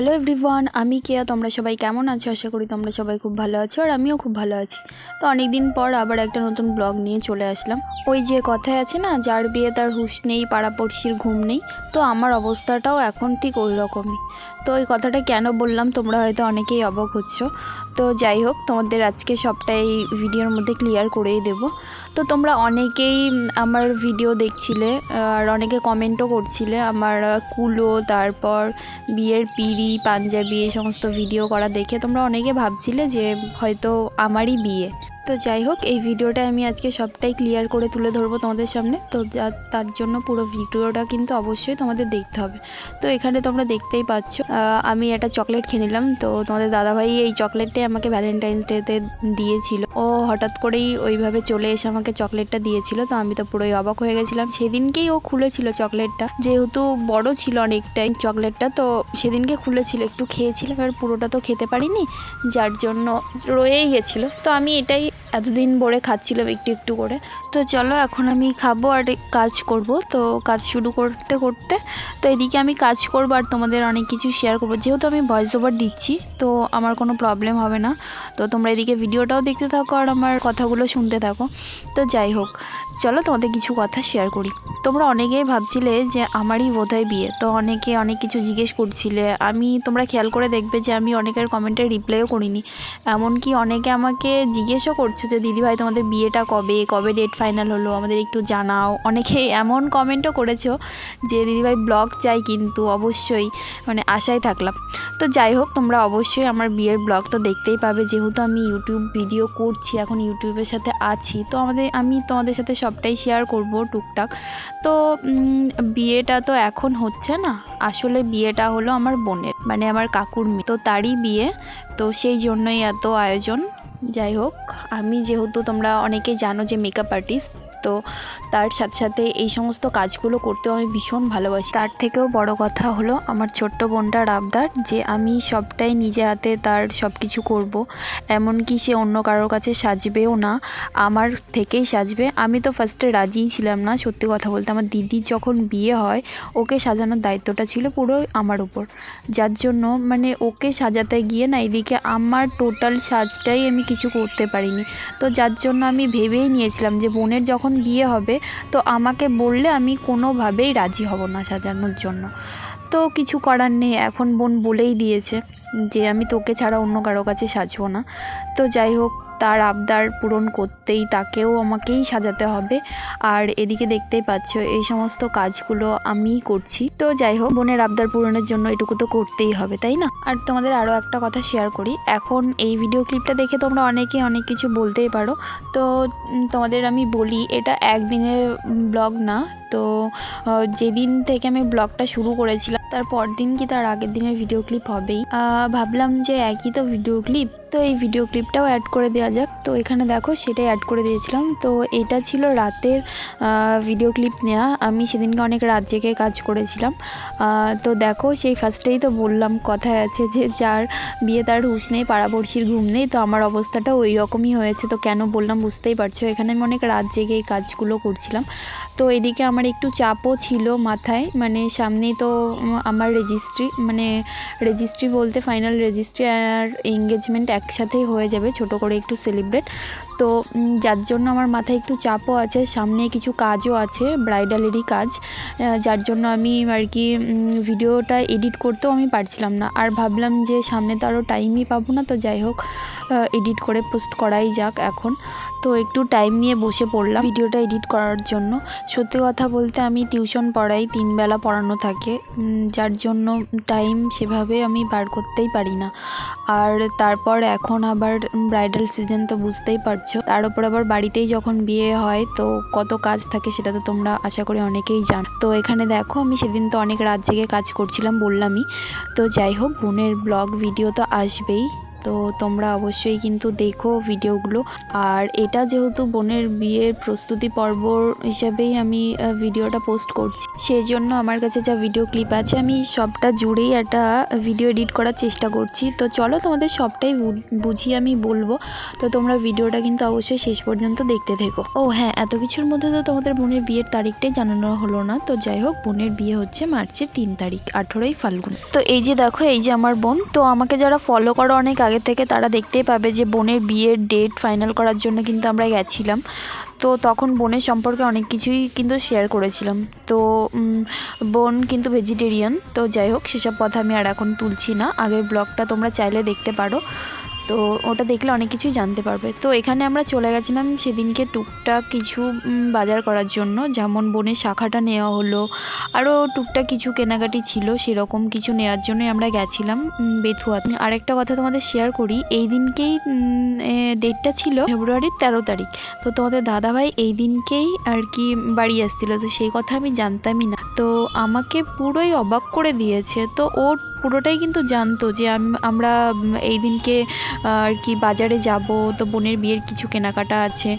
Hello everyone, আমি কেয়া। তোমরা সবাই কেমন আছো? আশা করি তোমরা সবাই খুব ভালো আছো আর আমিও খুব ভালো আছি। তো অনেক দিন পর আবার একটা নতুন ব্লগ নিয়ে চলে আসলাম। ওই যে কথায় আছে না, যার বিয়ে তার হুঁশ নেই, পাড়াপড়শির ঘুম নেই, তো আমার অবস্থাটাও এখন ঠিক ওই রকমই। তো এই কথাটা কেন বললাম, তোমরা হয়তো অনেকেই অবাক হচ্ছ। তো যাই হোক, তোমাদের আজকে সবটাই ভিডিওর মধ্যে ক্লিয়ার করেই দেব। তো তোমরা অনেকেই আমার ভিডিও দেখছিলে, আর অনেকে কমেন্টও করছিলে, আমার কুলো, তারপর বিয়ের পিড়ি পাঞ্জাবি এই সমস্ত ভিডিও করা দেখে তোমরা অনেকে ভাবছিলে যে হয়তো আমারই বিয়ে। তো যাই হোক, এই ভিডিওটা আমি আজকে সবটাই ক্লিয়ার করে তুলে ধরবো তোমাদের সামনে। তো তার জন্য পুরো ভিডিওটা কিন্তু অবশ্যই তোমাদের দেখতে হবে। তো এখানে তোমরা দেখতেই পাচ্ছ আমি একটা চকলেট খেয়ে নিলাম। তো তোমাদের দাদাভাই এই চকলেটটাই আমাকে ভ্যালেন্টাইন্স ডেতে দিয়েছিল। ও হঠাৎ করেই ওইভাবে চলে এসে আমাকে চকলেটটা দিয়েছিল। তো আমি তো পুরোই অবাক হয়ে গেছিলাম। সেদিনকেই ও খুলেছিল চকলেটটা যেহেতু বড় ছিল অনেকটাই চকলেটটা তো সেদিনকে খুলেছিল, একটু খেয়েছিলাম। আর পুরোটা তো খেতে পারিনি, যার জন্য রয়েই গেছিল। তো আমি এটাই এতদিন ভরে খাচ্ছিলাম একটু একটু করে। তো চলো, এখন আমি খাব আর কাজ করব। তো কাজ শুরু করতে করতে, তো এদিকে আমি কাজ করব আর তোমাদের অনেক কিছু শেয়ার করব। যেহেতু আমি ভয়েস ওভার দিচ্ছি, তো আমার কোনো প্রবলেম হবে না। তো তোমরা এদিকে ভিডিওটাও দেখতে থাকো আর আমার কথাগুলো শুনতে থাকো। তো যাই হোক চলো তোমাদের কিছু কথা শেয়ার করি। তোমরা অনেকেই ভাবছিলে যে আমারই বোধহয় বিয়ে। তো অনেকে অনেক কিছু জিজ্ঞেস করছিলে। আমি, তোমরা খেয়াল করে দেখবে যে আমি অনেকের কমেন্টের রিপ্লাইও করিনি। এমনকি অনেকে আমাকে জিজ্ঞেসও করছ যে, দিদিভাই, তোমাদের বিয়েটা কবে? কবে ডেট ফাইনাল হলো? আমাদের একটু জানাও। অনেকে এমন কমেন্টও করেছ যে, দিদিভাই ব্লগ চাই কিন্তু, অবশ্যই। মানে আশায় থাকলাম। তো যাই হোক, তোমরা অবশ্যই আমার বিয়ের ব্লগ তো দেখতেই পাবে। যেহেতু আমি ইউটিউব ভিডিও করছি, এখন ইউটিউবের সাথে আছি। তো আমাদের, আমি তোমাদের সাথে সবটাই শেয়ার করব টুকটাক। তো বিয়েটা তো এখন হচ্ছে না। আসলে বিয়েটা হলো আমার বোনের মানে আমার কাকুর মেয়ে। তো তারই বিয়ে, তো সেই জন্যই এত আয়োজন। যাই হোক, আমি যেহেতু তোমরা অনেকেই জানো যে মেকআপ আর্টিস্ট তো তার সাথে সাথে এই সমস্ত কাজগুলো করতেও আমি ভীষণ ভালোবাসি। তার থেকেও বড় কথা হলো আমার ছোট্ট বোনটার আবদার যে আমি সবটাই নিজে হাতে তার সব কিছু করব। এমনকি সে অন্য কারোর কাছে সাজবেও না, আমার থেকেই সাজবে। আমি তো ফার্স্টে রাজিই ছিলাম না, সত্যি কথা বলতে। আমার দিদির যখন বিয়ে হয়, ওকে সাজানোর দায়িত্বটা ছিল পুরো আমার উপর। যার জন্য মানে ওকে সাজাতে গিয়ে না এদিকে আমার টোটাল সাজটাই আমি কিছু করতে পারিনি। তো যার জন্য আমি ভেবেই নিয়েছিলাম যে বোনের যখন বিয়ে হবে, তো আমাকে বললে আমি কোনোভাবেই রাজি হব না সাজানোর জন্য। তো কিছু করার নেই, এখন বোন বলেই দিয়েছে যে, আমি তোকে ছাড়া অন্য কারও কাছে সাজবো না। তো যাই হোক তার আবদার পূরণ করতেই তাকেও আমাকেই সাজাতে হবে। আর এদিকে দেখতেই পাচ্ছ, এই সমস্ত কাজগুলো আমিই করছি। তো যাই হোক, বোনের আবদার পূরণের জন্য এটুকু তো করতেই হবে, তাই না? আর তোমাদের আরও একটা কথা শেয়ার করি। এখন এই ভিডিও ক্লিপটা দেখে তোমরা অনেকে অনেক কিছু বলতেই পারো। তো তোমাদের আমি বলি, এটা একদিনের ব্লগ না তো যেদিন থেকে আমি ব্লগটা শুরু করেছিলাম, তার পরদিন কি তার আগের দিনের ভিডিও ক্লিপ হবেই। ভাবলাম যে একই তো ভিডিও ক্লিপ তো এই ভিডিও ক্লিপটাও অ্যাড করে দেওয়া যাক। তো এখানে দেখো সেটাই অ্যাড করে দিয়েছিলাম। তো এটা ছিল রাতের ভিডিও ক্লিপ নেওয়া আমি সেদিনকে অনেক রাত জেগে কাজ করেছিলাম। তো দেখো সেই ফার্স্টেই তো বললাম, কথায় আছে যে যার বিয়ে তার হুঁশ নেই, পাড়াপড়শির ঘুম নেই, তো আমার অবস্থাটা ওই রকমই হয়েছে। তো কেন বললাম বুঝতেই পারছ, এখানে আমি অনেক রাত জেগে এই কাজগুলো করছিলাম। তো এদিকে আমার একটু চাপও ছিল মাথায়। মানে সামনেই তো আমার রেজিস্ট্রি মানে রেজিস্ট্রি বলতে ফাইনাল রেজিস্ট্রি আর এঙ্গেজমেন্ট একসাথেই হয়ে যাবে, ছোট করে একটু সেলিব্রেট তো যার জন্য আমার মাথায় একটু চাপও আছে, সামনে কিছু কাজও আছে ব্রাইডালেরই কাজ। যার জন্য আমি আর কি ভিডিওটা এডিট করতেও আমি পারছিলাম না। আর ভাবলাম যে সামনে তো আরও টাইমই পাবো না, তো যাই হোক এডিট করে পোস্ট করাই যাক এখন। তো একটু টাইম নিয়ে বসে পড়লাম ভিডিওটা এডিট করার জন্য। সত্যি কথা বলতে আমি টিউশন পড়াই, তিন বেলা পড়ানো থাকে। যার জন্য টাইম সেভাবে আমি বার করতেই পারি না। আর তারপর এখন আবার ব্রাইডাল সিজন তো বুঝতেই পারছ। তার উপর আবার বাড়িতেই যখন বিয়ে হয়, তো কত কাজ থাকে সেটা তো তোমরা আশা করি অনেকেই জান। তো এখানে দেখো, আমি সেদিন তো অনেক রাত জেগে কাজ করছিলাম বললামই। তো যাই হোক, বোনের ব্লগ ভিডিও তো আসবেই। তো তোমরা অবশ্যই কিন্তু দেখো ভিডিওগুলো। আর এটা যেহেতু বোনের বিয়ের প্রস্তুতি পর্ব হিসাবেই আমি ভিডিওটা পোস্ট করছি সেই জন্য আমার কাছে যা ভিডিও ক্লিপ আছে, আমি সবটা জুড়েই একটা ভিডিও এডিট করার চেষ্টা করছি। তো চলো তোমাদের সবটাই বুঝিয়ে আমি বলব। তো তোমরা ভিডিওটা কিন্তু অবশ্যই শেষ পর্যন্ত দেখতে থেকো। ও হ্যাঁ এত কিছুর মধ্যে তো তোমাদের বোনের বিয়ের তারিখটাই জানানো হলো না। তো যাই হোক, বোনের বিয়ে হচ্ছে মার্চের তিন তারিখ, আঠেরোই ফাল্গুন। তো এই যে দেখো, এই যে আমার বোন, তো আমাকে যারা ফলো করো অনেক আগে থেকে তারা দেখতেই পাবে যে বোনের বিয়ের ডেট ফাইনাল করার জন্য কিন্তু আমরা গেছিলাম। তো তখন বোনের সম্পর্কে অনেক কিছুই কিন্তু শেয়ার করেছিলাম। তো বোন কিন্তু ভেজিটেরিয়ান তো যাই হোক, সেসব কথা আমি আর এখন তুলছি না। আগের ব্লগটা তোমরা চাইলে দেখতে পারো। তো ওটা দেখলে অনেক কিছুই জানতে পারবে। তো এখানে আমরা চলে গেছিলাম সেদিনকে টুকটাক কিছু বাজার করার জন্য। যেমন বোনের শাখাটা নেওয়া হলো আরও টুকটাক কিছু কেনাকাটি ছিল সেরকম কিছু নেওয়ার জন্যই আমরা গেছিলাম উম, বেথুয়াতে। আরেকটা কথা তোমাদের শেয়ার করি এই দিনকেই ডেটটা ছিল ফেব্রুয়ারির তেরো তারিখ। তো তোমাদের দাদাভাই এই দিনকেই আর কি বাড়ি আসছিল তো সেই কথা আমি জানতামই না। তো আমাকে পুরোই অবাক করে দিয়েছে। তো ওর পুরোটাই কিন্তু জানতো যে আম- আমরা এই দিনকে আর কি বাজারে যাব, তো বোনের বিয়ের কিছু কেনাকাটা আছে।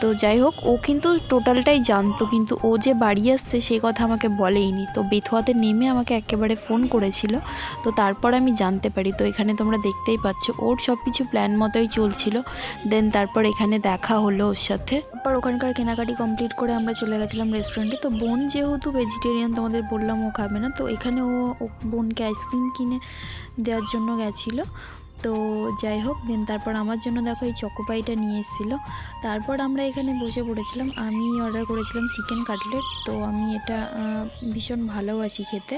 তো যাই হোক, ও কিন্তু টোটালটাই জানতো, কিন্তু ও যে বাড়ি আসছে সেই কথা আমাকে বলেইনি। তো বেথুয়াতে নেমে আমাকে একেবারে ফোন করেছিল, তো তারপর আমি জানতে পারি। তো এখানে তোমরা দেখতেই পাচ্ছ, ওর সব কিছু প্ল্যান মতোই চলছিল। দেন তারপর এখানে দেখা হলো ওর সাথে। তারপর ওখানকার কেনাকাটি কমপ্লিট করে আমরা চলে গেছিলাম রেস্টুরেন্টে। তো বোন যেহেতু ভেজিটেরিয়ান তোমাদের বললাম ও খাবে না। তো এখানে ও বোনকে আইসক্রিম কিনে দেওয়ার জন্য গেছিল। তো যাই হোক দেন তারপর আমার জন্য দেখো এই চকোপাইটা নিয়ে এসেছিল। তারপর আমরা এখানে বসে পড়েছিলাম। আমি অর্ডার করেছিলাম চিকেন কাটলেট তো আমি এটা ভীষণ ভালোবাসি খেতে।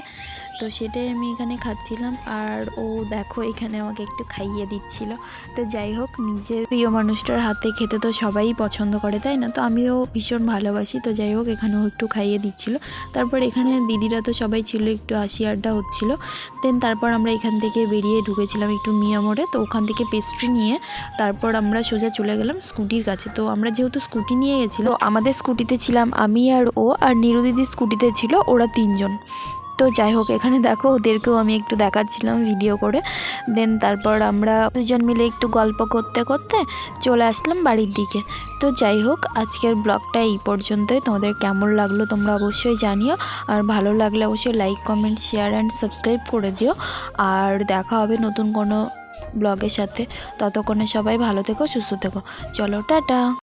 তো সেটাই আমি এখানে খাচ্ছিলাম। আর ও দেখো এখানে আমাকে একটু খাইয়ে দিচ্ছিল। তো যাই হোক, নিজের প্রিয় মানুষটার হাতে খেতে তো সবাই পছন্দ করে, তাই না? তো আমিও ভীষণ ভালোবাসি। তো যাই হোক, এখানেও একটু খাইয়ে দিচ্ছিল। তারপর এখানে দিদিরা তো সবাই ছিল, একটু হাসি আড্ডা হচ্ছিল। দেন তারপর আমরা এখান থেকে বেরিয়ে ঢুকেছিলাম একটু মিয়া মোড়ে তো ওখান থেকে পেস্ট্রি নিয়ে তারপর আমরা সোজা চলে গেলাম স্কুটির কাছে। তো আমরা যেহেতু স্কুটি নিয়ে গেছিলাম তো আমাদের স্কুটিতে ছিলাম আমি আর ও আর নিরু দিদি স্কুটিতে ছিল ওরা তিনজন। তো যাই হোক, এখানে দেখো ওদেরকেও আমি একটু দেখাচ্ছিলাম ভিডিও করে। দেন তারপর আমরা দুজন মিলে একটু গল্প করতে করতে চলে আসলাম বাড়ির দিকে। তো যাই হোক, আজকের ব্লগটা এই পর্যন্তই। তোমাদের কেমন লাগল তোমরা অবশ্যই জানিও। আর ভালো লাগলে অবশ্যই like comment share and subscribe করে দিও। আর দেখা হবে নতুন কোনো ব্লগের সাথে। ততক্ষণে সবাই ভালো থেকো সুস্থ থেকো। চলো টাটা।